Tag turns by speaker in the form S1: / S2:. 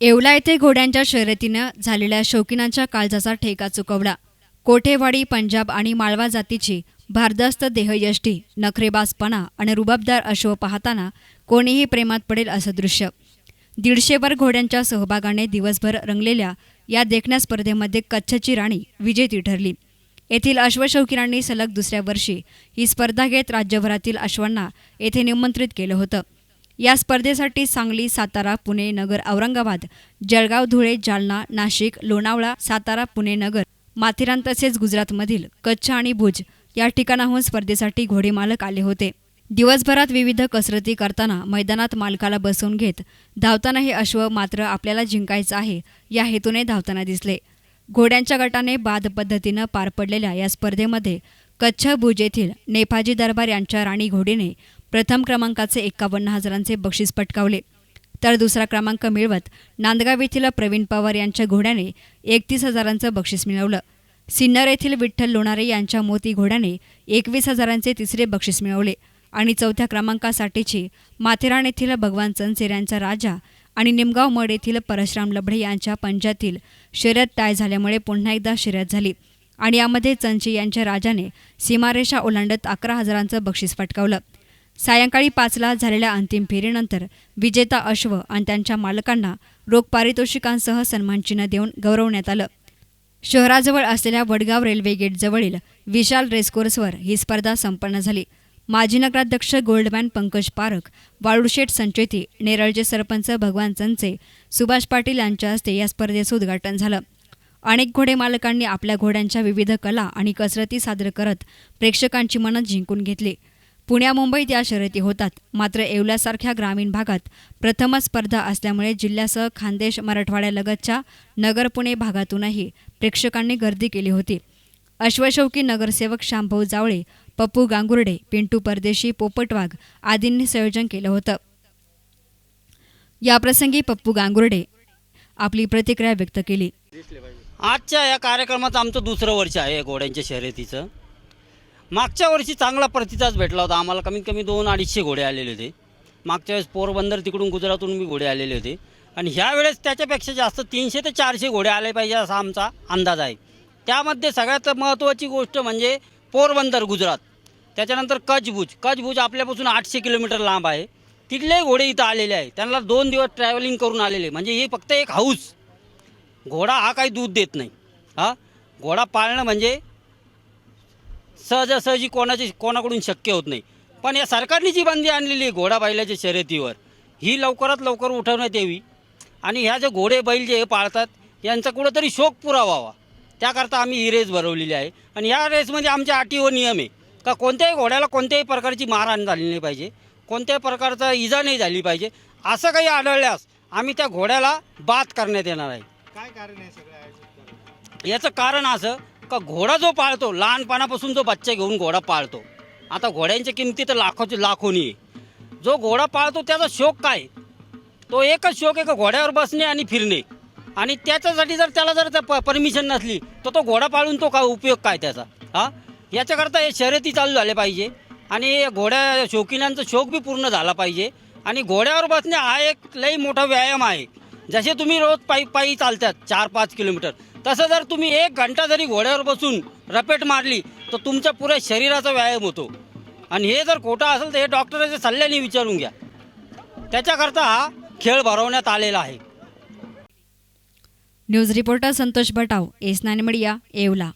S1: येवला येथे घोड्यांच्या शर्यतीनं झालेल्या शौकीनांच्या काळजाचा ठेका चुकवला. कोठेवाडी पंजाब आणि माळवा जातीची भारदस्त देहयष्टी नखरेबाजपणा आणि रुबाबदार अश्व पाहताना कोणीही प्रेमात पडेल असं दृश्य. दीडशेभर घोड्यांच्या सहभागाने दिवसभर रंगलेल्या या देखण्या स्पर्धेमध्ये कच्छची राणी विजेती ठरली. येथील अश्वशौकीनांनी सलग दुसऱ्या वर्षी ही स्पर्धा घेत राज्यभरातील अश्वांना येथे निमंत्रित केलं होतं. या स्पर्धेसाठी सांगली सातारा पुणे नगर औरंगाबाद जळगाव धुळे जालना नाशिक लोणावळा सातारा पुणे नगर माथेरान तसेच गुजरातमधील कच्छ आणि भुज या ठिकाणाहून स्पर्धेसाठी घोडे मालक आले होते. दिवसभरात विविध कसरती करताना मैदानात मालकाला बसवून घेत धावताना हे अश्व मात्र आपल्याला जिंकायचं आहे या हेतूने धावताना दिसले. घोड्यांच्या गटाने बाद पद्धतीनं पार पडलेल्या या स्पर्धेमध्ये कच्छ भुज येथील नेफाजी दरबार यांच्या राणी घोडीने प्रथम क्रमांकाचे एक्कावन्न हजारांचे बक्षीस पटकावले. तर दुसरा क्रमांक मिळवत नांदगाव येथील प्रवीण पवार यांच्या घोड्याने एकतीस हजारांचं बक्षीस मिळवलं. सिन्नर येथील विठ्ठल लोणारे यांच्या मोती घोड्याने एकवीस हजारांचे तिसरे बक्षीस मिळवले. आणि चौथ्या क्रमांकासाठीची माथेरान येथील भगवान चंचेर यांचा राजा आणि निमगाव मड येथील परशुराम लबडे यांच्या पंजातील शर्यत टाय झाल्यामुळे पुन्हा एकदा शर्यत झाली. आणि यामध्ये चंची यांच्या राजाने सीमारेषा ओलांडत अकरा हजारांचं बक्षीस पटकावलं. सायंकाळी पाचला झालेल्या अंतिम फेरीनंतर विजेता अश्व आणि त्यांच्या मालकांना रोख पारितोषिकांसह सन्मानचिन्ह देऊन गौरवण्यात आलं. शहराजवळ असलेल्या वडगाव रेल्वे गेटजवळील विशाल रेसकोर्सवर ही स्पर्धा संपन्न झाली. माजी नगराध्यक्ष गोल्डमॅन पंकज पारख वाळूशेठ संचेती नेरळचे सरपंच भगवान चंचे सुभाष पाटील यांच्या हस्ते या स्पर्धेचं उद्घाटन झालं. अनेक घोडे मालकांनी आपल्या घोड्यांच्या विविध कला आणि कसरती सादर करत प्रेक्षकांची मनं जिंकून घेतली. पुण्या मुंबईत या शर्यती होतात. मात्र येवल्यासारख्या ग्रामीण भागात प्रथमच स्पर्धा असल्यामुळे जिल्ह्यासह खानदेश मराठवाड्यालगतच्या नगर पुणे भागातूनही प्रेक्षकांनी गर्दी केली होती. अश्वशौकी नगरसेवक शांभव जावळे पप्पू गांगुर्डे पिंटू परदेशी पोपट वाघ आदींनी संयोजन केलं होतं. याप्रसंगी पप्पू गांगुर्डे आपली प्रतिक्रिया व्यक्त केली.
S2: आजच्या या कार्यक्रमाचं आमचं दुसरं वर्ष आहे घोड्यांच्या शर्यतीचं. मागच्या वर्षी चांगला प्रतिसाद भेटला होता. आम्हाला कमीत कमी दोन अडीचशे घोडे आलेले होते. मागच्या वेळेस पोरबंदर तिकडून गुजरातून मी घोडे आलेले होते. आणि ह्या वेळेस त्याच्यापेक्षा जास्त तीनशे ते चारशे घोडे आले पाहिजे असा आमचा अंदाज आहे. त्यामध्ये सगळ्यात महत्त्वाची गोष्ट म्हणजे पोरबंदर गुजरात. त्याच्यानंतर कचभुज कचभुज आपल्यापासून आठशे किलोमीटर लांब आहे. तिथले घोडे इथं आलेले आहे त्यांना दोन दिवस ट्रॅव्हलिंग करून आलेले म्हणजे हे फक्त एक हाऊस घोडा हा काही दूध देत नाही. हा? घोडा पाळणं म्हणजे सहजासहजी कोणाची कोणाकडून शक्य होत नाही. पण या सरकारने जी बंदी आणलेली आहे घोडा बैलाच्या शर्यतीवर ही लवकरात लवकर उठवण्यात यावी. आणि ह्या जे घोडे बैल जे पाळतात यांचा कुठंतरी शोक पुरा व्हावा. त्याकरता आम्ही ही रेस भरवलेली आहे. आणि या रेसमध्ये आमच्या अटी व नियम आहे का कोणत्याही घोड्याला कोणत्याही प्रकारची मारहाण झाली नाही पाहिजे. कोणत्याही प्रकारचा इजा नाही झाली पाहिजे. असं काही आढळल्यास आम्ही त्या घोड्याला बाद करण्यात येणार आहे.
S3: काय कारण आहे सगळं
S2: याचं कारण असं का घोडा जो पाळतो लहानपणापासून जो बच्चा घेऊन घोडा पाळतो. आता घोड्यांच्या किमती तर लाखोची लाखोनी आहे. जो घोडा पाळतो त्याचा शौक काय? तो एकच शौक आहे का घोड्यावर बसणे आणि फिरणे? आणि त्याच्यासाठी जर त्याला जर परमिशन नसली तर तो घोडा पाळून तो काय उपयोग काय त्याचा? हा? याच्याकरता हे शर्यती चालू झाले पाहिजे. आणि घोड्या शौकीनांचा शौक बी पूर्ण झाला पाहिजे. आणि घोड्यावर बसणे हा एक लई मोठा व्यायाम आहे. जसे तुम्ही रोज पायी पायी चालतात चार पाच किलोमीटर. तसं जर तुम्ही एक घंटा जरी घोड्यावर बसून रपेट मारली तर तुमच्या पुऱ्या शरीराचा व्यायाम होतो. आणि हे जर खोटं असेल तर हे डॉक्टराच्या सल्ल्याने विचारून घ्या. त्याच्याकरता हा खेळ भरवण्यात आलेला आहे.
S1: News reporter Santosh Bhatav S नानमडिया Yeola.